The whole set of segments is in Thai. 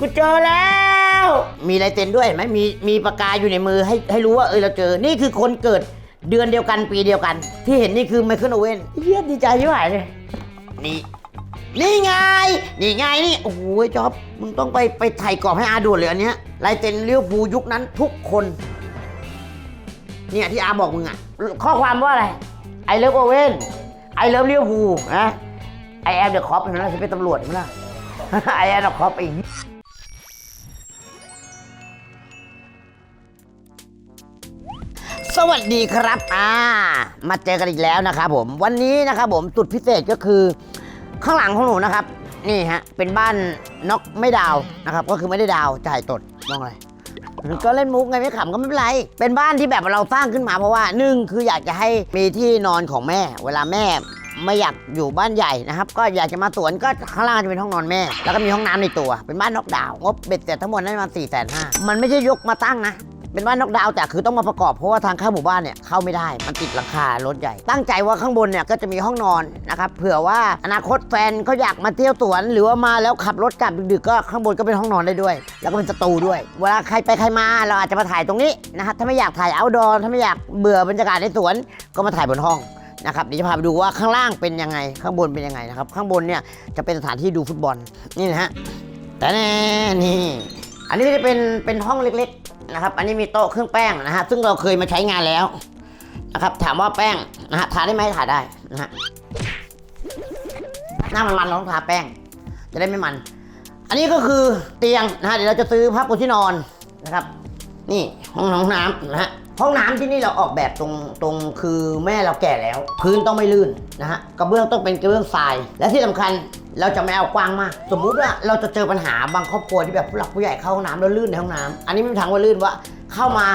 กูเจอแล้ว มีลายเซ็นด้วยเห็นไหมมีมีปากกาอยู่ในมือให้ให้รู้ว่าเออเราเจอ นี่คือคนเกิดเดือนเดียวกันปีเดียวกัน ที่เห็นนี่คือไมเคิลโอเว่นเฮียดีใจยิ่งหายเลยนี่นี่ไง นี่ไงนี่ โอ้โหจ๊อบมึงต้องไปไปถ่ายกรอบให้อาด่วนเลยอันเนี้ยลายเซ็นเลี้ยวภูยุคนั้นทุกคน เนี่ยที่อาบอกมึงอะข้อความว่าอะไร ไอเลิฟโอเว่นไอเลิฟเลี้ยวภูนะไอแอมเดอะคอปเห็นไหมล่ะฉันเป็นตำรวจเห็นไหมล่ะไอแอมเดอะคอปไอ้ สวัสดีครับ อ่า มาเจอกันอีกแล้วนะครับผม วันนี้นะครับผมจุดพิเศษก็คือ ข้างหลังของหนูนะครับ นี่ฮะ เป็นบ้านนกไม่ดาวนะครับ ก็คือไม่ได้ดาวจ่ายตดมองอะไรก็เล่นมุกไงไม่ขำก็ไม่เป็นไร เป็นบ้านที่แบบเราสร้างขึ้นมาเพราะว่าหนึ่งคืออยากจะให้มีที่นอนของแม่ เวลาแม่ไม่อยากอยู่บ้านใหญ่นะครับ ก็อยากจะมาสวนก็ข้างล่างจะเป็นห้องนอนแม่ แล้วก็มีห้องน้ำในตัว เป็นบ้านนกดาว งบเบ็ดเสร็จทั้งหมดได้มาณสี่แสนห้ามันไม่ใช่ยกมาตั้งนะ เป็นบ้านนอกดาวแต่คือต้องมาประกอบเพราะว่าทางเข้าหมู่บ้านเนี่ยเข้าไม่ได้มันติดหลังคารถใหญ่ ตั้งใจว่าข้างบนเนี่ยก็จะมีห้องนอนนะครับเผื่อว่าอนาคตแฟนเขาอยากมาเที่ยวสวน หรือว่ามาแล้วขับรถกลับดึกๆก็ข้างบนก็เป็นห้องนอนได้ด้วย แล้วก็เป็นสตูด้วย เวลาใครไปใครมาเราอาจจะมาถ่ายตรงนี้นะฮะถ้าไม่อยากถ่ายเอาดอร์ถ้าไม่อยากเบื่อบรรยากาศในสวนก็มาถ่ายบนห้องนะครับเดี๋ยวจะพาไปดูว่าข้างล่างเป็นยังไงข้างบนเป็นยังไงนะครับข้างบนเนี่ยจะเป็นสถานที่ดูฟุตบอลนี่นะฮะแต่นี่ อันนี้จะเป็นเป็นห้องเล็กๆนะครับ อันนี้มีโต๊ะเครื่องแป้งนะฮะซึ่งเราเคยมาใช้งานแล้วนะครับ ถามว่าแป้งนะฮะทาได้ไหมทาได้นะฮะหน้ามันมันๆเราต้องทาแป้ง จะได้ไม่มัน อันนี้ก็คือเตียงนะฮะเดี๋ยวเราจะซื้อผ้าปูที่นอนนะครับ นี่ห้องน้ำน้ำนะฮะ ห้องน้ำที่นี่เราออกแบบตรงตรงคือแม่เราแก่แล้ว พื้นต้องไม่ลื่นนะฮะกระเบื้องต้องเป็นกระเบื้องทราย และที่สำคัญเราจะไม่เอากว้างมาก สมมุติว่าเราจะเจอปัญหาบางครอบครัวที่แบบผู้หลักผู้ใหญ่เข้าห้องน้ำแล้วลื่นในห้องน้ำอันนี้ไม่มีทางว่าลื่นว่าเข้ามา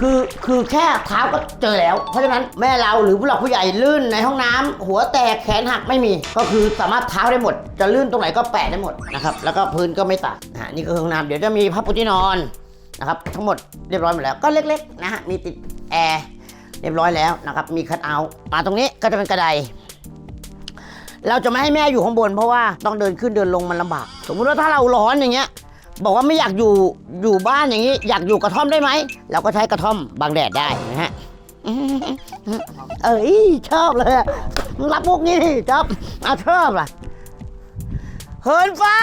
คือคือแค่เท้าก็เจอแล้ว เพราะฉะนั้นแม่เราหรือผู้หลักผู้ใหญ่ลื่นในห้องน้ำหัวแตกแขนหักไม่มี ก็คือสามารถเท้าได้หมด จะลื่นตรงไหนก็แปะได้หมดนะครับแล้วก็พื้นก็ไม่ตัดนะฮะนี่คือห้องน้ำเดี๋ยวจะมีผ้าปูที่นอน นะครับทั้งหมดเรียบร้อยหมดแล้วก็เล็กๆนะฮะมีติดแอร์เรียบร้อยแล้วนะครับมีคัทเอาท์มาตรงนี้ก็จะเป็นกระไดเราจะไม่ให้แม่อยู่ข้างบนเพราะว่าต้องเดินขึ้นเดินลงมันลำบาก สมมุติว่าถ้าเราร้อนอย่างเงี้ยบอกว่าไม่อยากอยู่อยู่บ้านอย่างนี้ อยากอยู่กระท่อมได้ไหมเราก็ใช้กระท่อมบังแดดได้นะฮะเอ้ยชอบเลยรับมุกนี้ดิจ๊อบอะชอบล่ะเหินฟ้า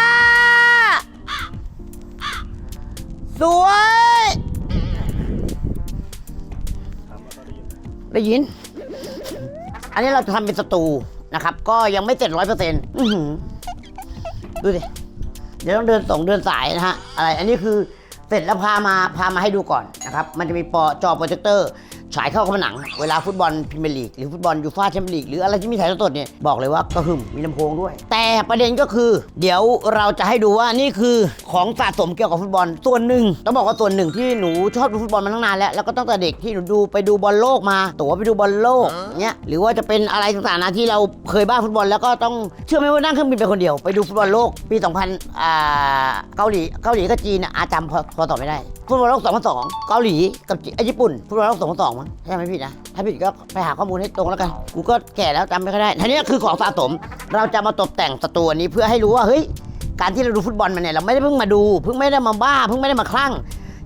สวย ได้ยิน อันนี้เราจะทำเป็นสตูนะครับ ก็ยังไม่เสร็จร้อยเปอร์เซ็นต์ดูสิ เดี๋ยวต้องเดินส่งเดินสายนะฮะ อะไร อันนี้คือเสร็จแล้วพามาพามาให้ดูก่อนนะครับ มันจะมีปอจอโปรเจคเตอร์ ฉายเข้ากับผนัง เวลาฟุตบอลพรีเมียร์ลีกหรือฟุตบอลยูฟ่าแชมเปี้ยนลีกหรืออะไรที่มีถ่ายทอดสดเนี่ยบอกเลยว่ากระหึ่มมีลำโพงด้วย แต่ประเด็นก็คือ เดี๋ยวเราจะให้ดูว่านี่คือของสะสมเกี่ยวกับฟุตบอลส่วนหนึ่งต้องบอกว่าส่วนหนึ่งที่หนูชอบดูฟุตบอลมาตั้งนานแล้วแล้วก็ตั้งแต่เด็กที่หนูดูไปดูบอลโลกมาตั๋วไปดูบอลโลกเนี่ยหรือว่าจะเป็นอะไรต่างๆนะที่เราเคยบ้าฟุตบอลแล้วก็ต้องเชื่อไหมว่านั่งเครื่องบินไปคนเดียวไปดูฟุตบอลโลกปี 2000อ่าเกาหลีเกาหลีกับจีนอาจำพอพอตอบไม่ได้ฟุตบอลโลก 2002 เกาหลีกับญี่ปุ่นฟุตบอลโลก 2002มั้งใช่ไหมพี่นะถ้าผิดก็ไปหาข้อมูลให้ตรงแล้วกัน กูก็แก่แล้วจำไม่ค่อยได้ทีนี้คือของสะสม เราจะมาตกแต่งสตูอันนี้เพื่อให้รู้ว่าเฮ้ยการที่เราดูฟุตบอลมาเนี่ยเราไม่ได้เพิ่งมาดู เพิ่งไม่ได้มาบ้า เพิ่งไม่ได้มาคลั่ง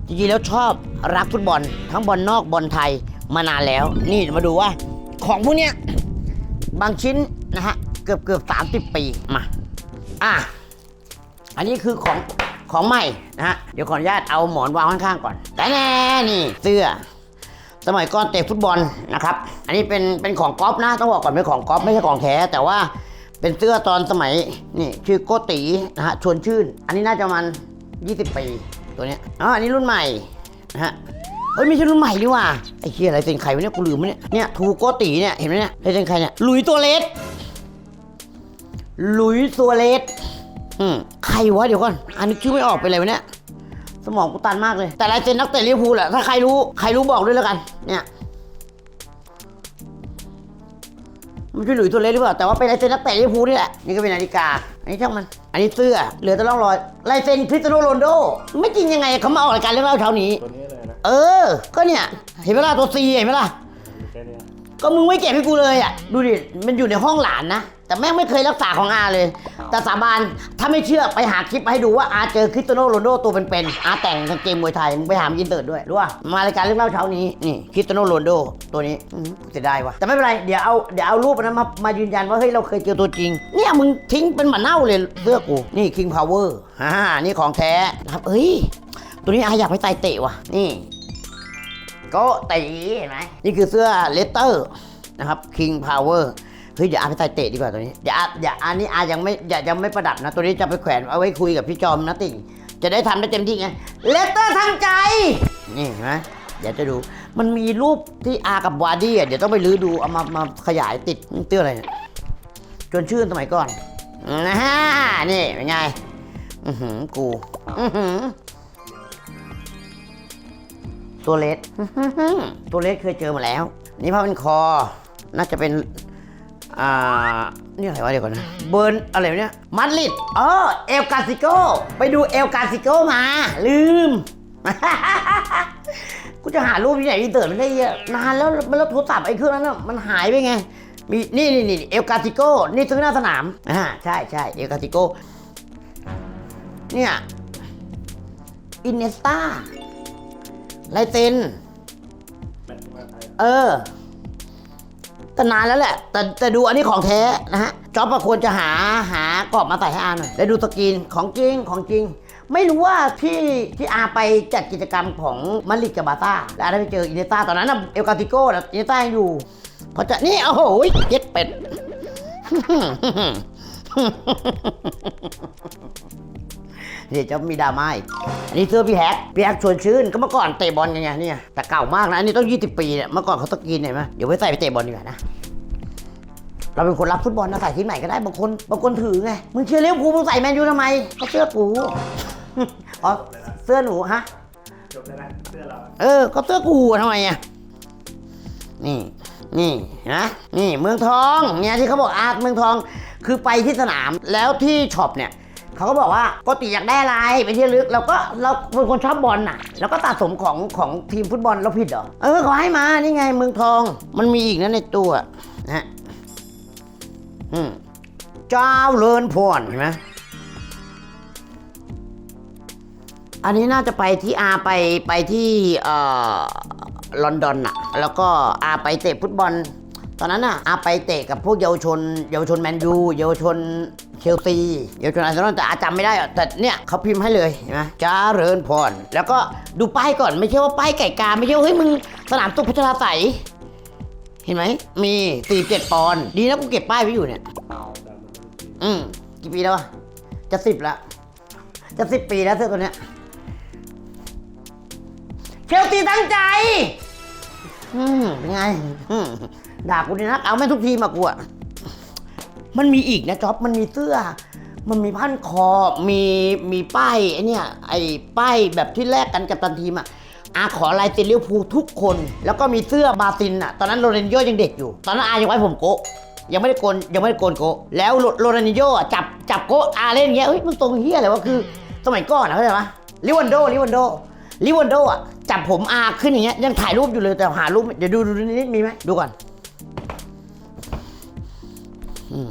จริงๆแล้วชอบรักฟุตบอล ทั้งบอลนอกบอลไทยมานานแล้ว นี่มาดูว่า ของพวกเนี้ยบางชิ้นนะฮะเกือบเกือบ30ปีมาอะอันนี้คือของของใหม่นะฮะเดี๋ยวขออนุญาตเอาหมอนวางข้างๆก่อนแต่แน่นี่เสื้อ สมัยก่อนเตะฟุตบอลนะครับ อันนี้เป็นเป็นของก๊อฟนะ ต้องบอกก่อนเป็นของก๊อฟไม่ใช่ของแท้แต่ว่าเป็นเสื้อตอนสมัยนี่ชื่อโกตินะฮะชวนชื่น อันนี้น่าจะมัน 20 ปีตัวเนี้ยอ๋ออันนี้รุ่นใหม่นะฮะเฮ้ยไม่ใช่รุ่นใหม่ดีว่าไอ้เคียอะไรเซ็นใครวะเนี่ยกูลืมเนี่ยเนี่ยทูโกติเนี่ยเห็นไหมเนี่ยลายเซ็นใครเนี่ยหลุยตัวเลสหลุยตัวเลสอืมใครวะเดี๋ยวก่อนอันนี้ชื่อไม่ออกไปเลยวะเนี่ย สมองกูตันมากเลย แต่ลายเซ็นนักเตะลิเวอร์พูลแหละถ้าใครรู้ใครรู้บอกด้วยแล้วกัน เนี่ยมันใช่หลุยส์ตัวเล็กหรือเปล่าแต่ว่าเป็นลายเซ็นนักเตะลิเวอร์พูลนี่แหละนี่ก็เป็นนาฬิกา อันนี้ช่างมัน อันนี้เสื้อเหลือแต่ร่องรอยลายเซ็นคริสเตียโนโรนลโดไม่จริงยังไงเขามาออกรายการเรื่องเล่าเช้านี้ ตัวนี้เลยนะเออ ก็เนี่ย เห็นไหมล่ะตัวซีเห็นไหมล่ะแค่เนี้ยก็มึงไม่เก็บให้กูเลยอะดูดิมันอยู่ในห้องหลานนะแต่แม่งไม่เคยรักษาของอาเลย แต่สาบานถ้าไม่เชื่อไปหาคลิปมาให้ดูว่าอาเจอคริสเตียโนโรนัลโดตัวเป็นๆอาแต่งกางเกงมวยไทยมึงไปหามอินเตอร์ด้วยรู้ป่ะมารายการเรื่องเล่าเช้านี้นี่คริสเตียโนโรนัลโดตัวนี้อื้อหือเสียดายว่ะแต่ไม่เป็นไรเดี๋ยวเอาเดี๋ยวเอารูปนั้นมามายืนยันว่าเฮ้ยเราเคยเจอตัวจริง เนี่ยมึงทิ้งเป็นหมาเน่าเลยเสื้อกูนี่ King Power อ่านี่ของแท้นะครับเฮ้ยตัวนี้อาอยากไปไต่เตะว่ะนี่ ก็ตีเห็นไหมนี่คือเสื้อเลสเตอร์นะครับ King Power เฮ้ยเดี๋ยวอาไปใส่เตะดีกว่าตัวนี้ เดี๋ยวอาเดี๋ยวอันนี้อายังไม่อย่ายังไม่ประดับนะ ตัวนี้จะไปแขวนเอาไว้คุยกับพี่จอมนะติ่ง จะได้ทำได้เต็มที่ไง เลสเตอร์ทั้งใจ นี่เห็นไหมเดี๋ยวจะดู มันมีรูปที่อากับวาดี้อะ เดี๋ยวต้องไปลื้อดู เอามามาขยายติดเตื้ออะไรเนี่ยจนชื่นสมัยก่อนนะฮะนี่เป็นไง อือหือกู อือหือตัวเลสตัวเลสเคยเจอมาแล้ว นี่ผ้าเป็นคอ น่าจะเป็น อ่า นี่อะไรวะเดี๋ยวก่อนนะ เบิร์นอะไรวะเนี่ย มัดลิดเออเอลกาซิโก ไปดูเอลกาซิโกมา ลืม กูจะหารูปที่ไหนที่เติร์ดไม่ได้เยอะนานแล้วมันแล้วโทรศัพท์ไอ้เครื่องนั้นน่ะมันหายไปไง มีนี่นี่นี่เอลกาซิโก นี่ซื้อหน้าสนาม อ่า ใช่ใช่เอลกาซิโก เนี่ย อินเนสตาลายเซนเออ แต่นานแล้วแหละ แต่แต่ดูอันนี้ของแท้นะฮะจ๊อบควรจะหาหากรอบมาใส่ให้อาหน่อยแล้วดูสกรีนของจริงของจริง ไม่รู้ว่าที่ที่อาไปจัดกิจกรรมของมาริดกับบาร์ซ่าแล้วอาได้ไปเจออินเนต้าตอนนั้นเอลกาติโก้นะอินเนต้ายังอยู่พอจะนี่โอ้โหเย็ดเป็ด เดี๋ยวจะมีดราม่าอีกอันนี้เสื้อพี่แฮกพี่แฮกชวนชื่นก็เมื่อก่อนเตะบอลกันไงเนี่ยแต่เก่ามากนะอันนี้ต้อง 20 ปีเนี่ยเมื่อก่อนเขาตะกินเห็นไหมเดี๋ยวไว้ใส่ไปเตะบอลดีกว่านะเราเป็นคนรับฟุตบอลนะใส่ที่ไหนก็ได้บางคนบางคนถือไงมึงเชียร์ลิเวอร์พูลมึงใส่แมนยูทำไมก็เสื้อกูอ๋อเสื้อหนูฮะจบแล้วนะเสื้อเราเออก็เสื้อกูอะทำไมอะนี่นี่นะนี่เมืองทองเนี่ยที่เขาบอกอาร์ตเมืองทองคือไปที่สนามแล้วที่ช็อปเนี่ย เขาก็บอกว่าปกติอยากได้อะไรไปที่ลึกเราก็เราเป็นคนชอบบอลน่ะแล้วก็สะสมของของทีมฟุตบอลเราผิดเหรอเออขอให้มานี่ไงเมืองทองมันมีอีกนะในตัวนะฮะอืมเจ้าเลินพรเห็นไหมอันนี้น่าจะไปที่อาไปไปที่เอ่อลอนดอนอะแล้วก็อาไปเตะฟุตบอล ตอนนั้นอะอาไปเตะกับพวกเยาวชน เยาวชนแมนยูเยาวชน ชลซีเดี๋ยวชนอาร์เซนอลแต่อาจำไม่ได้อะแต่เนี่ยเขาพิมพ์ให้เลยเห็นไหมจ้าเริญพร แล้วก็ดูป้ายก่อนไม่ใช่ว่าป้ายไก่กา ไม่ใช่ว่าเฮ้ยมึงสนามตุกพัชราใสยเห็นไหม มีสี่เจ็ดปอนด์ดีนะกูเก็บป้ายไว้อยู่เนี่ย อืมกี่ปีแล้ววะจะสิบละ จะสิบปีแล้วเสื้อตัวเนี้ยเชลซีตั้งใจ อืมเป็นไงอืมด่ากูดีนักเอาแม่งทุกทีมากูอะ มันมีอีกนะจ๊อบมันมีเสื้อ มันมีพันคอมีมีป้ายไอเนี่ยไอ้ป้ายแบบที่แลกกันกับตันทีมอะอาขอลายเซ็นลิเวพูทุกคน แล้วก็มีเสื้อบาซินอะตอนนั้นโรนินโญ่ยังเด็กอยู่ ตอนนั้นอายังไว้ผมโกะยังไม่ได้โกนยังไม่ได้โกนโกะแล้วโรโรนินโญ่อะจับจับโกะอาเล่นอย่างเงี้ยเฮ้ยมันตรงเฮียอะไรวะคือสมัยก่อนนะเข้าใจปะลิวันโดลิวันโดลิวันโดอะจับผมอาขึ้นอย่างเงี้ยยังถ่ายรูปอยู่เลยแต่หารูปเดี๋ยวดูดูดูนิดมีไหมดูก่อนอืม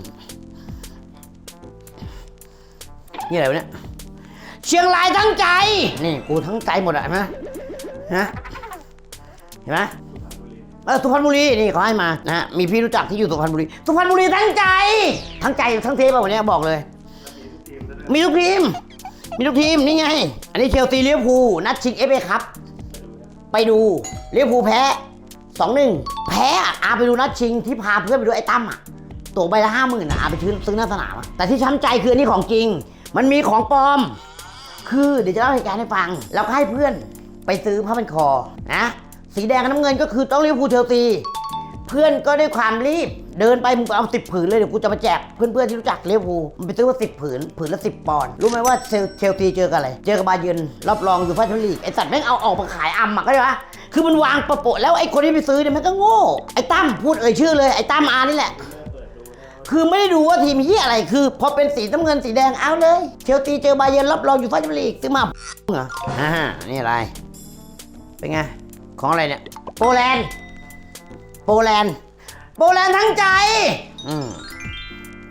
นี่อะไรวะเนี่ย เชียงรายทั้งใจ นี่กูทั้งใจหมดอะเห็นไหมนะเห็นไหมเออสุพรรณบุรีนี่เขาให้มานะฮะมีพี่รู้จักที่อยู่สุพรรณบุรีสุพรรณบุรีทั้งใจ ทั้งใจทั้งเทปอะวันนี้บอกเลย มีทุกทีม มีทุกทีมนี่ไง อันนี้เชลซีลิเวอร์พูนัดชิงเอฟเอครับ ไปดูลิเวอร์พูลแพ้สองหนึ่งแพ้อะอาไปดูนัดชิงที่พาเพื่อนไปดูไอ้ตั้มอะตั๋วใบละห้าหมื่นอะอาไปซื้อซื้อหน้าสนามอะแต่ที่ช้ำใจคืออันนี้ของจริง มันมีของปลอม คือเดี๋ยวจะเล่าเหตุการณ์ให้ฟังแล้วก็ให้เพื่อนไปซื้อผ้าพันคอนะ สีแดงกับน้ำเงินก็คือต้องลิเวอร์พูเชลซีเพื่อนก็ด้วยความรีบ เดินไปมึงก็เอาสิบผืนเลยเดี๋ยวกูจะมาแจกเพื่อนๆที่รู้จักลิเวอร์พูมันไปซื้อมาสิบผืนผืนละสิบปอนด์รู้ไหมว่าเชลเชลซีเจอกันอะไร เจอกับบาเยิร์นรอบรองอยู่ฟาชลีกไอสัตว์แม่งเอาออกมาขายอัมอะก็ได้ปะคือมันวางประโปะแล้วไอ้คนที่ไปซื้อเนี่ยมันก็โง่ไอ้ตั้มพูดเอ่ยชื่อเลยไอ้ตั้มอานี่แหละ คือไม่ได้ดูว่าทีมเฮียอะไรคือ พอเป็นสีน้ำเงินสีแดงเอาเลย เชลซีเจอบาเยิร์นรับรองอยู่ฟาชลีกซื้อมาเหรออ่านี่อะไร เป็นไง ของอะไรเนี่ย โปแลนด์ โปแลนด์โบราณทั้งใจ อืม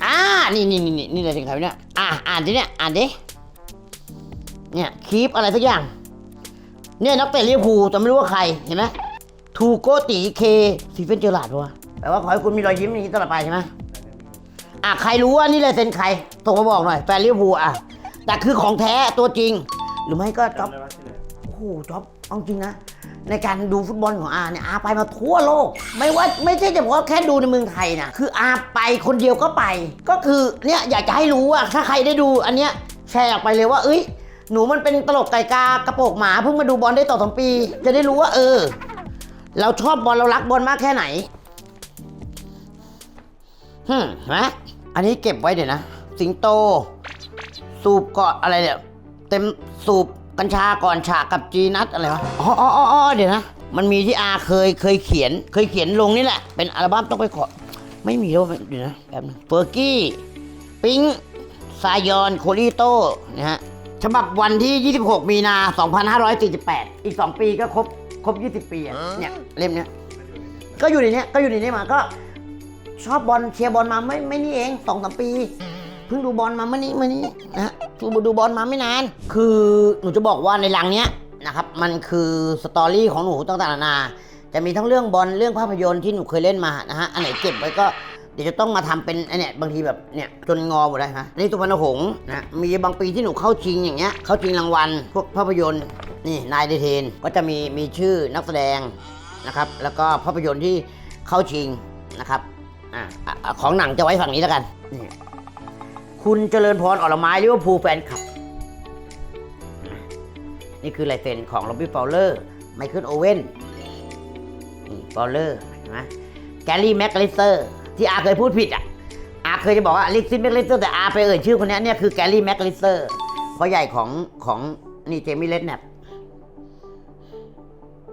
อ่านี่นี่นี่นี่นี่อะไรถึงใครเนี่ย อ่าอ่านดิเนี่ย อ่านดิ เนี่ยคีปอะไรสักอย่าง เนี่ยนักเตะลิเวอร์พูลแต่ไม่รู้ว่าใคร เห็นไหมทูโกตีเคซีเฟนเจอร์ลาดวะแปลว่าขอให้คุณมีรอยยิ้มอย่างนี้ตลอดไปใช่ไหม อะใครรู้ว่านี่ลายเซ็นใครส่งมาบอกหน่อยแฟนลิเวอร์พูลอะแต่คือของแท้ตัวจริง หรือไม่ก็จ๊อบจำได้ว่าชื่ออะไรโอ้โหจ๊อบเอาจริงนะ ในการดูฟุตบอลของอาเนี่ยอาไปมาทั่วโลก ไม่ว่าไม่ใช่เฉพาะแค่ดูในเมืองไทยนะคืออาไปคนเดียวก็ไป ก็คือเนี่ยอยากจะให้รู้ว่าถ้าใครได้ดูอันเนี้ยแชร์ออกไปเลยว่า เอ้ยหนูมันเป็นตลกไก่กากระโปรงหมาเพิ่งมาดูบอลได้ต่อสองปี จะได้รู้ว่า เออ เราชอบบอลเรารักบอลมากแค่ไหนฮึมเห็นไหม อันนี้เก็บไว้เดี๋ยวนะ สิงโต สูบเกาะอะไรเนี่ย เต็มสูบกัญชาก่อนฉากกับจีนัทอะไรวะอ๋ออ๋ออ๋อเดี๋ยวนะ มันมีที่อาเคยเคยเขียน เคยเขียนลงนี่แหละ เป็นอัลบั้มต้องไปขอ ไม่มีแล้วเดี๋ยวนะแป๊บนึงเฟอร์กี้ ปิงซายอน โคลิโตนะฮะฉบับวันที่ 26 มีนา 2548 อีก 2 ปีก็ครบ ครบ 20 ปีอะเนี่ย เล่มเนี้ย ก็อยู่ในเนี้ย ก็อยู่ในนี้มา ก็ ชอบบอลเชียร์บอลมาไม่ไม่นี่เองสองสามปีเพิ่งดูบอลมาเมื่อนี้เมื่อนี้นะฮะเพิ่งดูบอลมาไม่นาน คือหนูจะบอกว่าในลังเนี้ยนะครับมันคือสตอรี่ของหนูต่างๆนานา จะมีทั้งเรื่องบอลเรื่องภาพยนตร์ที่หนูเคยเล่นมานะฮะอันไหนเก็บไว้ก็เดี๋ยวจะต้องมาทำเป็นไอเนี่ยบางทีแบบเนี่ยจนงอหมดเลยฮะนี่ตุพรรณหงษ์นะมีบางปีที่หนูเข้าชิงอย่างเงี้ยเข้าชิงรางวัล พวกภาพยนตร์นี่นายเดเทนก็จะมีมีชื่อนักแสดงนะครับแล้วก็ภาพยนตร์ที่เข้าชิงนะครับ อะอะของหนังจะไว้ฝั่งนี้แล้วกันนี่คุณเจริญพรอรไม้ลิเวอร์พูลแฟนคลับ นี่คือลายเซ็นของโรบบี้ฟาวเลอร์ไมเคิลโอเว่นนี่ฟาวเลอร์นไหมแกลลี่แม็กลิสเตอร์ ที่อาเคยพูดผิดอะ อาเคยจะบอกว่าลิกซินแม็กลิสเตอร์แต่อาไปเอ่ยชื่อคนนี้เนี่ยคือแกลลี่แม็กลิสเตอร์พ่อใหญ่ของของนี่เจมี่เลดแนป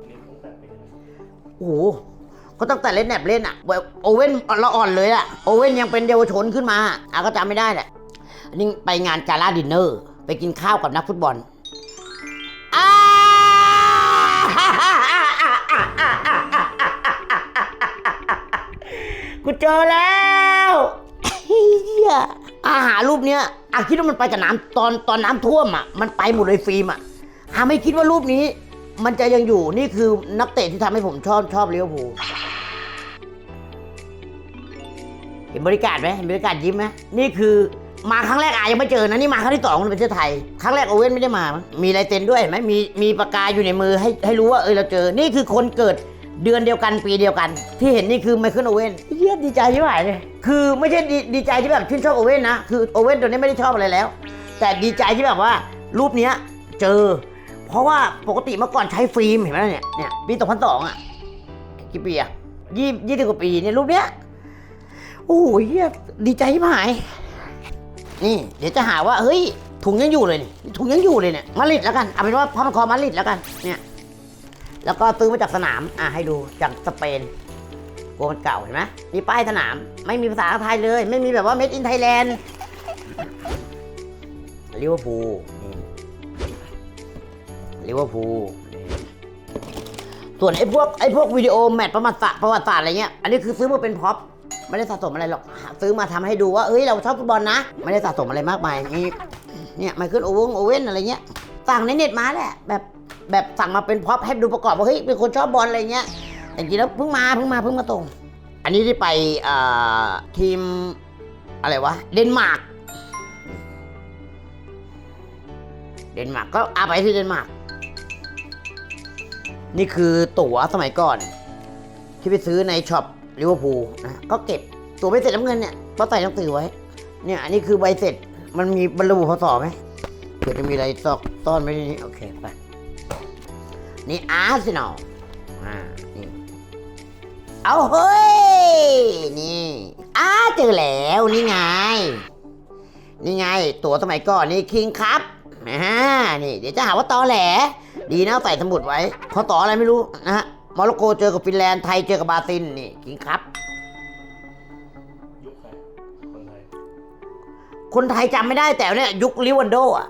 นี่ตั้ รโอ้โหก็ตั้งแต่เล่นแนบเล่นอะโอเว่นละอ่อนเลยอะโอเว่นยังเป็นเยาวชนขึ้นมาอาก็จำไม่ได้แหละนนี้ไปงานกาลาดินเนอร์ ไปกินข้าวกับนักฟุตบอลกูเจอแล้วอาหารูปเนี้ยอาคิดว่ามันไปกับน้ำตอนตอนน้ำท่วมอะ มันไปหมดเลยฟิล์มอะอาไม่คิดว่ารูปนี้ มันจะยังอยู่นี่คือนักเตะที่ทำให้ผมชอบชอบเลิเวอ เห็นบริการไหมเห็นบริการยิ้มไหมนี่คือมาครั้งแรกอายังไม่เจอนะนี่มาครั้งที่สองในประเทศไทย ครั้งแรกโอเว่นไม่ได้มา มีลายเซ็นด้วยเห็นไหมมีมีปากกาอยู่ในมือให้ให้รู้ว่าเออเราเจอ นี่คือคนเกิดเดือนเดียวกันปีเดียวกัน ที่เห็นนี่คือไมเคิลโอเว่นเฮียดีใจที่ไหนเลยคือไม่ใช่ดีดีใจที่แบบชื่นชอบโอเว่นนะคือโอเว่นตัวนี้ไม่ได้ชอบอะไรแล้ว แต่ดีใจที่แบบว่ารูปเนี้ยเจอ เพราะว่าปกติเมื่อก่อนใช้ฟิล์มเห็นไหมเนี่ยเนี่ยปี2002อะกี่ปีอะยี่ยี่สิบกว่าปีเนี่ยรูปเนี้ย โอ้ยเหี้ยดีใจหาย นี่ เดี๋ยวจะหาว่า เฮ้ย ถุงยังอยู่เลยนี่ถุงยังอยู่เลยเนี่ยมาดริดแล้วกัน เอาเป็นว่าพันคอมาดริดแล้วกัน เนี่ย แล้วก็ซื้อมาจากสนาม อะให้ดู จากสเปนกลัวมันเก่าเห็นไหมมีป้ายสนาม ไม่มีภาษาไทยเลย ไม่มีแบบว่า made in Thailand ลิเวอร์พูลนี่ลิเวอร์พูลส่วนไอ้พวกไอ้พวกวิดีโอแมตช์ประวัติศาสตร์ประวัติศาสตร์อะไรเงี้ย อันนี้คือซื้อมาเป็นพ็อป ไม่ได้สะสมอะไรหรอกซื้อมาทำให้ดูว่าเอ้ยเราชอบฟุตบอลนะ ไม่ได้สะสมอะไรมากมายนี่เนี่ยไมเคิลโอเวงโอเว่นอะไรเงี้ยสั่งในเน็ตมาแหละแบบแบบสั่งมาเป็นพร็อปให้ดูประกอบว่าเฮ้ยเป็นคนชอบบอลอะไรเงี้ยแต่จริงๆแล้วเพิ่งมาเพิ่งมาเพิ่งมาตรง อันนี้ที่ไปอ่าทีมอะไรวะเดนมาร์กเดนมาร์กก็อาไปที่เดนมาร์กนี่คือตั๋วสมัยก่อน ที่ไปซื้อในช็อป ลิเวอร์พูลนะก็เก็บตัวใบเสร็จน้ำเงินเนี่ยก็ใส่หนังสือไว้ เนี่ยอันนี้คือใบเสร็จมันมีบรรลุพศไหมเผื่อจะมีอะไรซอกซ่อนไว้ในนี้โอเคไปนี่อาร์เซนอลอ่านี่เอาเฮ้ยนี่อ้าเจอแล้วนี่ไง นี่ไง ตัวสมัยก่อนนี่คิงครับอ่านี่ เดี๋ยวจะหาว่าตอแหล ดีนะใส่สมุดไว้พราะต่ออะไรไม่รู้นะฮะ โมร็อกโกเจอกับฟินแลนด์ไทยเจอกับบราซิลนี่คิงครับ ยุคใครคนไทยคนไทยจำไม่ได้แต่เนี่ยยุคลิวันโดอะ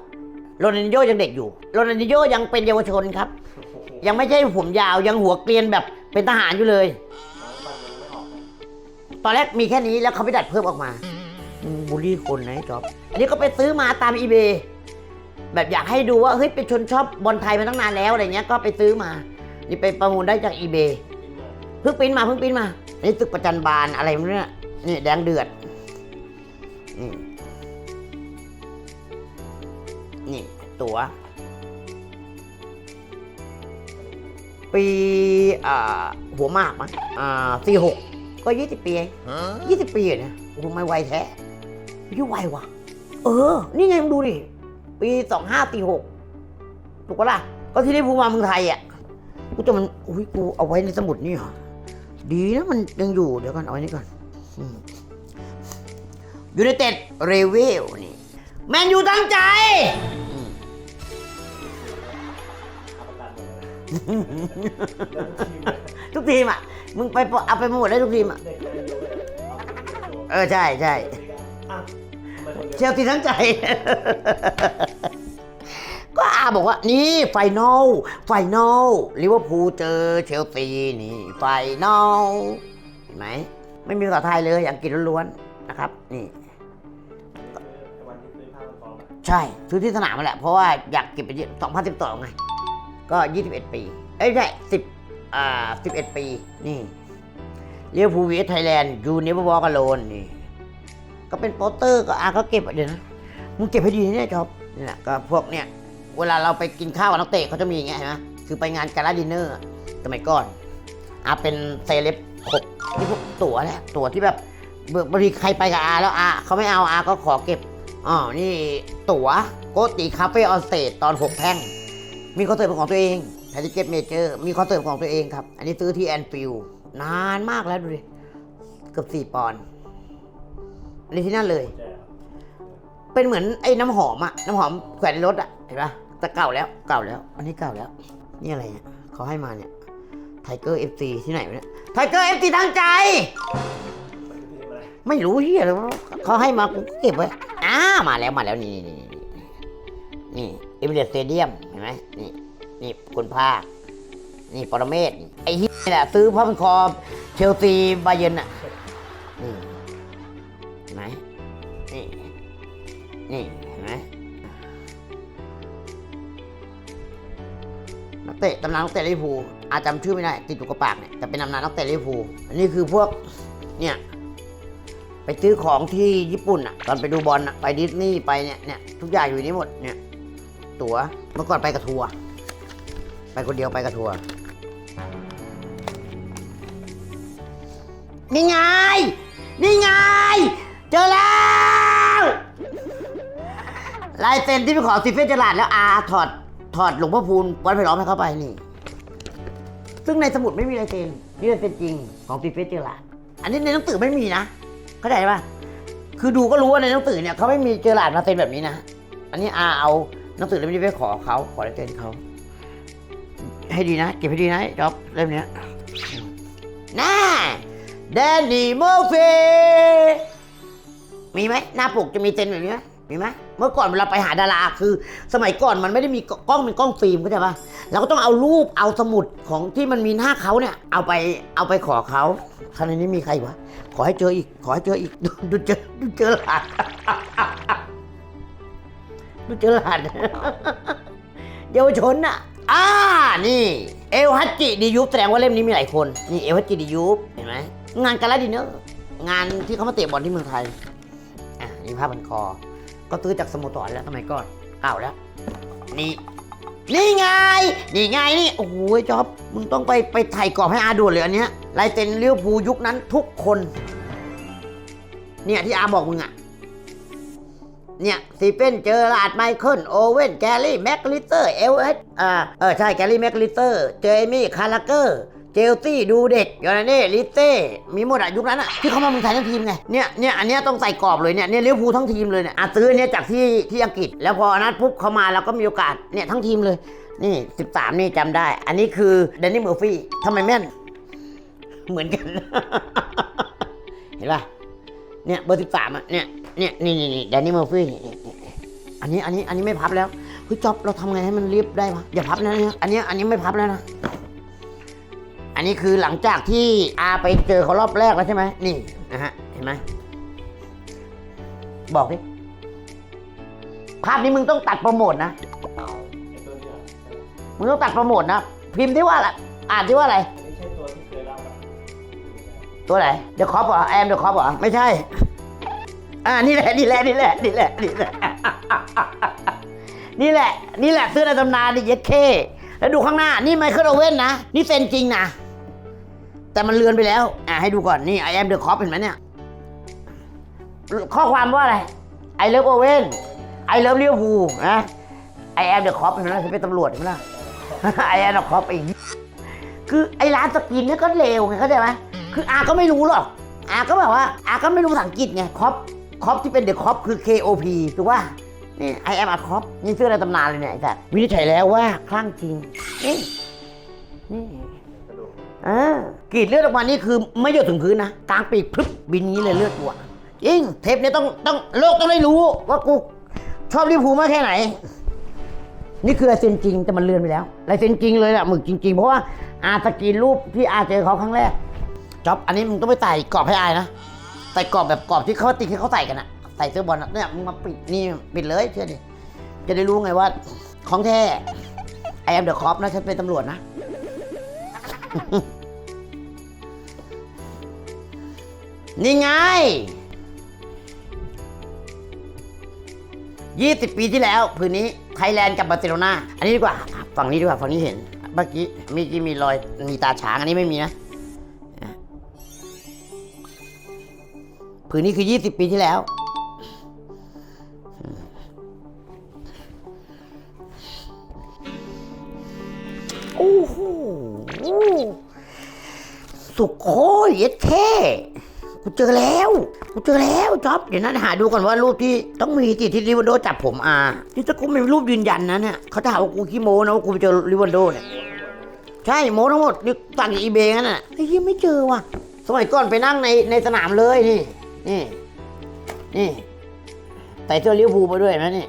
โรนัลดินโยยังเด็กอยู่โรนัลดินโยยังเป็นเยาวชนครับ โอ้โหยังไม่ใช่ผมยาวยังหัวเกรียนแบบเป็นทหารอยู่เลย น้องฟันยังไม่ออกเลยตอนแรกมีแค่นี้แล้วเขาไปดัดเพิ่มออกมามึงบูลลี่คนนะไอ้จ๊อบ อันนี้ก็ไปซื้อมาตามอีเบแบบอยากให้ดูว่าเฮ้ยเป็นชนชอบบอลไทยมาตั้งนานแล้วอะไรเงี้ยก็ไปซื้อมา นี่ไปประมูลได้จากอีเบกินมาเพิ่งปริ้นมาเพิ่งปริ้นมา อันนี้ตึกประจันบานอะไรไม่รู้เนี่ยนี่แดงเดือด นี่นี่ตัวปีอ่าหัวหมากมั้งอ่าสี่หกก็ยี่สิบปีเองยี่สิบปีเหรอเนี่ยโอ้โหไม่ไวแท้อายุไวว่ะ เออ นี่ไงมึงดูดิ ปีสองห้าสี่หกถูกปะล่ะ ก็ที่ได้พูมาเมืองไทยอะ กูจะมันอุ้ยกูเอาไว้ในสมุดนี่เหรอดีนะมันยังอยู่เดี๋ยวก่อนเอาไว้นี่ก่อนยูไนเต็ดเรเวลนี่แมนยูตั้งใจเอาประกันหมดเลยแล้วทีมเลยทุกทีมอะ มึงไปเอาไปหมดเลยทุกทีมอะเด็กเลยอยู่เลยเอาเออ ใช่ใช่อะทำไมคนเดียวเชลซีทั้งใจ ก็อาบอกว่านี่ไฟนอลไฟนอลลิเวอร์พูลเจอเชลซีนี่ไฟนอลเห็นไหมไม่มีภาษาไทยเลยอังกฤษล้วนๆนะครับ นี่ ใช่ซื้อที่สนามมาแหละ เพราะว่าอยากเก็บไป2012ไง ก็21ปี เอ้ยไม่ใช่10อ่า11ปี นี่เรียกพูวีไทยแลนด์ยูเนเวอร์วอลกโลนนี่ ก็เป็นโปสเตอร์ก็อาก็เก็บเดี๋ยวนะมึงเก็บให้ดีนะเนี่ยจอบนี่แหละก็พวกเนี่ย เวลาเราไปกินข้าวกับนักเตะเขาจะมีอย่างเงี้ยเห็นไหมคือไปงานการ่าดินเนอร์อะสมัยก่อนอาเป็นเซเลบขบนี่พวกตั๋วแหละตั๋วที่แบบบางทีใครไปกับอาแล้วอาเขาไม่เอาอาก็ขอเก็บอ๋อนี่ตั๋วโกติคาเฟ่ออนสเตตอนหกแพ่ง มีคอนเสิร์ตเป็นของตัวเองแพทิเกตเมเจอร์มีคอนเสิร์ตของตัวเองครับ อันนี้ซื้อที่แอนฟิลนานมากแล้วดูดิเกือบสี่ปอนด์อันนี้ที่นั่นเลย เป็นเหมือนไอ้น้ำหอมอะน้ำหอมแขวนรถอะ ห็นปะแต่เก่าแล้วเก่าแล้ว อันนี้เก่าแล้ว นี่อะไรเนี่ยเขาให้มาเนี่ยไทเกอร์เอฟซีที่ไหนวะเนี่ยไทเกอร์เอฟซีตั้งใจ ไม่รู้เฮียอะไรวเขาให้มากูเก็บไว้อ้ามาแล้วมาแล้วนี่นี่นี่เอมิเรตสเตเดียมเห็นไหมนี่นี่คนภาคนี่ปรเมศไอ้เฮียนี่แหละซื้อเพราะมันคอเชลซีบาเยนอะนี่เห็นไหมนี่นี่ เตะตำนานนักเตะลิเวอร์พูลอาจจำชื่อไม่ได้ติดอยู่กับปากเนี่ยแต่เป็นตำนานนักเตะลิเวอร์พูลอันนี้คือพวกเนี่ยไปซื้อของที่ญี่ปุ่นอะตอนไปดูบอลอะไปดิสนีย์ไปเนี่ยเนี่ยทุกอย่างอยู่นี้หมดเนี่ยตั๋วเมื่อก่อนไปกับทัวร์ไปคนเดียวไปกับทัวร์นี่ไง นี่ไง เจอแล้วลายเซ็นที่ไปขอสิเฟนจลาดแล้วอาถอด ถอดหลวงพ่อพูนวัดไผ่ล้อมให้เข้าไปนี่ ซึ่งในสมุดไม่มีลายเซ็นนี่มันเป็นจริงของสิเฟนจลาดอันนี้ในหนังสือไม่มีนะ เข้าใจป่ะคือดูก็รู้ว่าในหนังสือเนี่ยเขาไม่มีเจอหลาดมาเซ็นแบบนี้นะ อันนี้อาเอาหนังสือเล่มนี้ไปขอเขาขอลายเซ็นเขา ให้ดีนะ เก็บให้ดีนะจ็อบเล่มเนี้ยน่าแดนนี่เมอร์ฟีมีไหมหน้าปกจะมีเซ็นแบบนี้ไหมมีไหม เมื่อก่อนเวลาไปหาดาราคือ สมัยก่อนมันไม่ได้มีกล้องเป็นกล้องฟิล์มเข้าใจป่ะเราก็ต้องเอารูปเอาสมุดของที่มันมีหน้าเขาเนี่ยเอาไปเอาไปขอเขาคราวนี้มีใครวะขอให้เจออีก ขอให้เจออีกดูดเจอดูเจอหลานดูเจอหลานเยาวชนน่ะอ่านี่เอลฮัจจิดียุบแสดงว่าเล่มนี้มีหลายคนนี่เอลฮัจจิดียุบเห็นไหมงานการาดินเนอร์งานที่เขามาเตะบอลที่เมืองไทยอ่านี่ผ้าพันคอ ก็ซื้อจากสโมสรแล้วสมัยก่อนเก่าแล้ว นี่ นี่ไง นี่ไงนี่ โอ้โหจ๊อบ มึงต้องไปไปถ่ายกรอบให้อาด่วนเลยอันเนี้ยลายเซ็นเลี้ยวภูยุคนั้นทุกคน เนี่ยที่อาบอกมึงอะเนี่ยซีเฟนเจอราดไมเคิลโอเว่นแกลลี่แม็กลิเตอร์เอลเอสอ่าเออใช่แกลลี่แม็กลิเตอร์ เจมี่คาราเกอร์ เจลซี่ดูเด็กยอนเน่ลิเต้มีหมดอะยุคนั้นอะที่เขามาเมืองไทยทั้งทีมไงเนี่ยเนี่ยอันเนี้ยต้องใส่กรอบเลยเนี่ยเนี่ยเลี้ยวภูทั้งทีมเลยเนี่ยอาซื้อเนี้ยจากที่ที่อังกฤษ แล้วพออันนั้นปุ๊บเขามาเราก็มีโอกาสเนี่ยทั้งทีมเลย นี่ 13 นี่จำได้ อันนี้คือแดนนี่เมอร์ฟี่ทำไมแม่น เหมือนกัน เห็นป่ะเนี่ยเบอร์สิบสามอะเนี่ยเนี่ยนี่นี่นี่แดนนี่เมอร์ฟี่อันนี้อันนี้อันนี้ไม่พับแล้วเฮ้ยจ๊อบเราทำไงให้มันเรียบได้วะอย่าพับนะเนี่ยอันนี้อันนี้ไม่พับแล้วนะ นนี้คือหลังจากที่อาไปเจอเขารอบแรกแล้วใช่ไหมนี่นะฮะเห็นไหมบอกดิภาพนี้มึงต้องตัดโปรโมทนะมึงต้องตัดโปรโมทนะพิมพ์ที่ว่าอะไรอ่านที่ว่าอะไรไม่ใช่ตัวที่เคยเล่าตัวไหนเดอะคอปเหรอแอมเดอะคอปเหรอไม่ใช่ อ่านี่แหละนี่แหละนี่แหละนี่แหละนี่แหละนี่แหละนี่แหละเสื้อในตำนานนี่เย็ดเคแล้วดูข้างหน้า นี่ไมเคิลโอเว่นนะ นี่เซนจริงนะ แต่มันเลือนไปแล้ว อ่าให้ดูก่อนนี่ I am the cop เห็นไหมเนี่ย ข้อความว่าอะไร I love Owen I love Liverpool นะ I am the cop เห็นไหมล่ะฉันเป็นตำรวจเห็นไหมล่ะ I am the cop ไอ้เหี้ยคือไอ้ร้านสกินเนี่ยก็เลวไงเข้าใจไหมคืออาก็ไม่รู้หรอก อาก็แบบว่า อาก็ไม่รู้ภาษาอังกฤษไงคอปคอปที่เป็นเดอะคอปคือ K O P ถูกป่ะนี่ I am a cop นี่เสื้อในตำนานเลยเนี่ยไอ้สัตว์วินิจฉัยแล้วว่าคลั่งจริงนี่นี่ กระดูกอ่ากรีดเลือดออกมานี่คือไม่หยดถึงพื้นนะกลางปีกพรึบบินนี้เลยเลือดตัวจริงเทปนี้ต้องต้องโลกต้องได้รู้ว่ากูชอบลิเวอร์พูลมากแค่ไหน นี่คือลายเซ็นจริงแต่มันเลือนไปแล้วลายเซ็นจริงเลยอะหมึกจริงๆ เพราะว่าอาสกรีนรูปที่อาเจอเขาครั้งแรกจ๊อบอันนี้มึงต้องไปใส่กรอบให้อายนะใส่กรอบแบบกรอบที่เขาติดที่เขาใส่กันอะใส่เสื้อบอลอะเนี่ยมึงมาปิดนี่ปิดเลยเชื่อดิจะได้รู้ไงว่าของแท้ไอแอมเดอะคอปนะฉันเป็นตำรวจนะ นี่ไง 20 ปีที่แล้วพื้นนี้ไทยแลนด์กับบาร์เซโลนาอันนี้ดีกว่า ฝั่งนี้ดีกว่า ฝั่งนี้เห็น เมื่อกี้เมื่อกี้มีรอย มีตาช้าง อันนี้ไม่มีนะ พื้นนี้คือ 20 ปีที่แล้ว โอ้โห สุโคเย็ดแค่กูเจอแล้ว กูเจอแล้วจ๊อบ เดี๋ยวนั้นหาดูก่อนว่ารูปที่ต้องมีที่ที่ริวันโดจับผมอ่าที่ถ้ากูไม่มีรูปยืนยันนะเนี่ยเขาจะหาว่ากูขี้โม้นะว่ากูไปเจอริวันโดเนี่ย ใช่โม้ทั้งหมดนี่สั่งจากอีเบงั้นน่ะไอ้ยี่ไม่เจอว่ะ สมัยก่อนไปนั่งในในสนามเลยนี่ นี่ นี่ใส่เสื้อลิเวอร์พูลมาด้วยนะนี่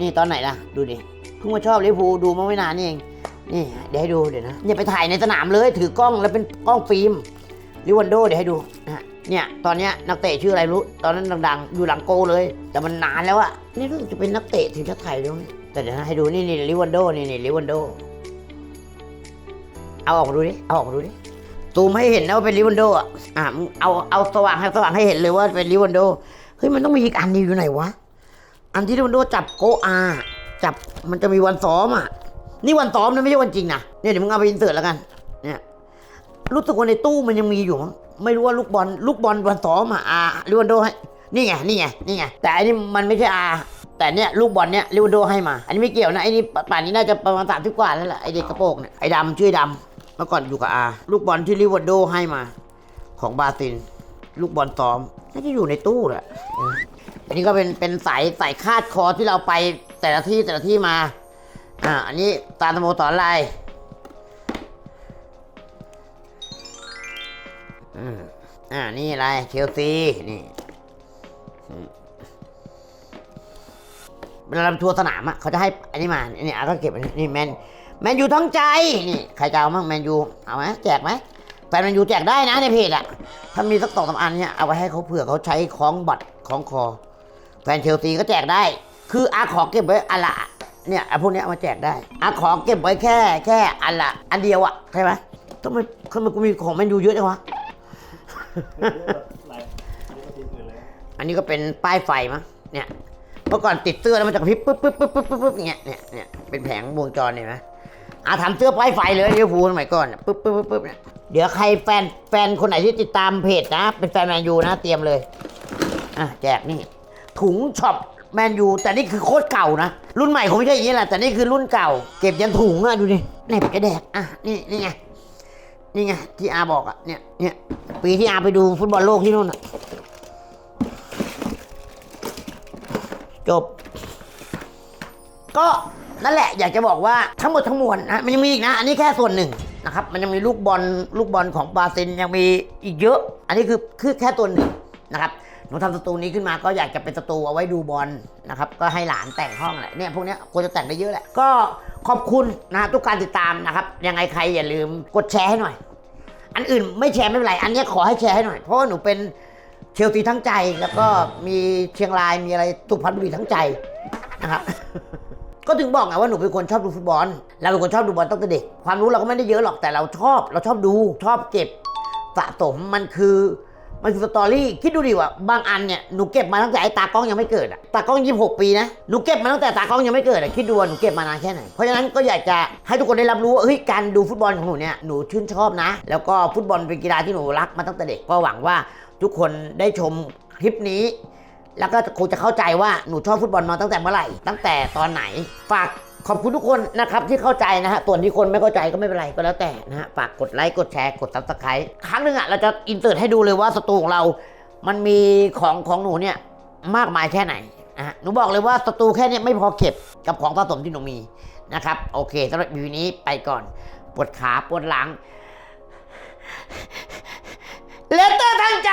นี่ตอนไหนล่ะ ดูดิเพิ่งมาชอบลิเวอร์พูลดูมาไม่นานนี่เอง นี่เดี๋ยวให้ดูเดี๋ยวนะเนี่ยไปถ่ายในสนามเลยถือกล้องแล้วเป็นกล้องฟิล์มลิวันโดเดี๋ยวให้ดูนะฮะเนี่ยตอนเนี้ยนักเตะชื่ออะไรรู้ ตอนนั้นดังๆ อยู่หลังโกเลย แต่มันนานแล้วอะนี่รู้สึกจะเป็นนักเตะทีมชาติไทยด้วยแต่เดี๋ยวนะให้ดูนี่นี่ลิวันโดนี่นี่ลิวันโดเอาออกมาดูดิเอาออกมาดูดิซูมให้เห็นนะว่าเป็นลิวันโดอะอะเอาเอาสว่างให้สว่างให้เห็นเลยว่าเป็นลิวันโดเฮ้ยมันต้องมีอีกอันนี้อยู่ไหนวะอันที่ลิวันโดจับโกอาจับมันจะมีวันซ้อมอะ นี่วันซ้อมนะไม่ใช่วันจริงนะเนี่ยเดี๋ยวมึงเอาไปอินเสิร์ตแล้วกัน เนี่ยรู้สึกว่าในตู้มันยังมีอยู่ ไม่รู้ว่าลูกบอลลูกบอลวันซ้อมอะอาลิวันโดให้นี่ไงนี่ไงนี่ไงแต่อันนี้มันไม่ใช่อาแต่เนี่ยลูกบอลเนี่ยลิวันโดให้มา อันนี้ไม่เกี่ยวนะไอ้นี่ป่านนี้น่าจะประมาณสามสิบกว่าแล้วแหละไอเด็กกระโปรงเนี่ยไอ้ดำชื่อดำเมื่อก่อนอยู่กับอาลูกบอลที่ลิวันโดให้มา ของบาซิลลูกบอลซ้อมน่าจะอยู่ในตู้แหละอันนี้ก็เป็นเป็นสายสายคาดคอที่เราไปแต่ละที่แต่ละที่มา อ่าอันนี้ตาสโมสรอะไรอืมอ่านี่อะไรเชลซีนี่เวลาเราทัวร์สนามอะเขาจะให้อันนี้มาอันี่อาก็เก็บอันนี้แมนแมนยูทั้งใจนี่ใครจะเอามั่งแมนยูเอาไหมแจกไหมแฟนแมนยูแจกได้นะในเพจอะถ้ามีสักสองสามอันเนี่ยเอาไว้ให้เขาเผื่อเขาใช้คล้องบัตรคล้องคอ แฟนเชลซีก็แจกได้ คืออาขอเก็บไว้อันละ เนี่ยไอ้พวกเนี้ยเอามาแจกได้อาขอเก็บไว้แค่ แค่อันละ อันเดียวอะใช่ไหมทำไมทำไมกูมีของแมนยูเยอะจังวะหลายนี่ก็ทีมอื่นเลยอันนี้ก็เป็นป้ายไฟมั้งเนี่ยเมื่อก่อนติดเสื้อแล้วมันจะกระพริบปึ๊บปึ๊บปึ๊บปึ๊บปึ๊บปึ๊บเงี้ยเนี่ยเนี่ยเป็นแผงวงจรเนี่ยนะอาทำเสื้อป้ายไฟเลยลิเวอร์พูลสมัยก่อนปึ๊บปึ๊บปึ๊บปึ๊บเนี่ยเดี๋ยวใครแฟนแฟนคนไหนที่ติดตามเพจนะ เป็นแฟนแมนยูนะเตรียมเลยอะแจกนี่ถุงช็อป แมนยูแต่นี่คือโคตรเก่านะ รุ่นใหม่คงไม่ใช่อย่างนี้แหละแต่นี่คือรุ่นเก่า เก็บยันถุงอะดูดิไหนไปจะแดกอะนี่นี่ไงนี่ไงที่อาบอกอะเนี่ยเนี่ยปีที่อาไปดูฟุตบอลโลกที่นู่นอะจบ ก็นั่นแหละอยากจะบอกว่าทั้งหมดทั้งมวลนะมันยังมีอีกนะ อันนี้แค่ส่วนหนึ่งนะครับ มันยังมีลูกบอลลูกบอลของบราซิลยังมีอีกเยอะ อันนี้คือคือแค่ตัวหนึ่งนะครับ หนูทำสตูนี้ขึ้นมาก็อยากจะเป็นสตูเอาไว้ดูบอลนะครับก็ให้หลานแต่งห้องแหละเนี่ยพวกนี้ควรจะแต่งได้เยอะแหละก็ขอบคุณนะทุกการติดตามนะครับยังไงใครอย่าลืมกดแชร์ให้หน่อย อันอื่นไม่แชร์ไม่เป็นไร อันนี้ขอให้แชร์ให้หน่อยเพราะว่าหนูเป็นเชลซีทั้งใจแล้วก็มีเชียงรายมีอะไรสุพรรณบุรีทั้งใจนะครับก็ถึงบอกไงว่าหนูเป็นคนชอบดูฟุตบอลเราเป็นคนชอบดูบอลตั้งแต่เด็กความรู้เราก็ไม่ได้เยอะหรอกแต่เราชอบ เราชอบดูชอบเก็บสะสมมันคือ มันคือสตอรี่คิดดูดิว่าบางอันเนี่ยหนูเก็บมาตั้งแต่ไอ้ตากล้องยังไม่เกิดอะตากล้องยี่หกปีนะหนูเก็บมาตั้งแต่ตากล้องยังไม่เกิดอะคิดดูว่าหนูเก็บมานานแค่ไหนเพราะฉะนั้นก็อยากจะให้ทุกคนได้รับรู้ว่าเฮ้ยการดูฟุตบอลของหนูเนี่ยหนูชื่นชอบนะ แล้วก็ฟุตบอลเป็นกีฬาที่หนูรักมาตั้งแต่เด็กก็หวังว่าทุกคนได้ชมคลิปนี้ แล้วก็คงจะเข้าใจว่าหนูชอบฟุตบอลมาตั้งแต่เมื่อไหร่ ตั้งแต่ตอนไหนฝาก ขอบคุณทุกคนนะครับที่เข้าใจนะฮะส่วนที่คนไม่เข้าใจก็ไม่เป็นไรก็แล้วแต่นะฮะฝากกดไลค์กดแชร์กดซับสไครต์ครั้งหนึ่งอะเราจะอินเสิร์ตให้ดูเลยว่าสตูของเรา มันมีของของหนูเนี่ยมากมายแค่ไหนนะฮะหนูบอกเลยว่าสตูแค่เนี้ไม่พอเก็บกับของสะสมที่หนูมีนะครับโอเคสำหรับวีนี้ไปก่อนปวดขาปวดหลังเลตเตอร์ทางใจ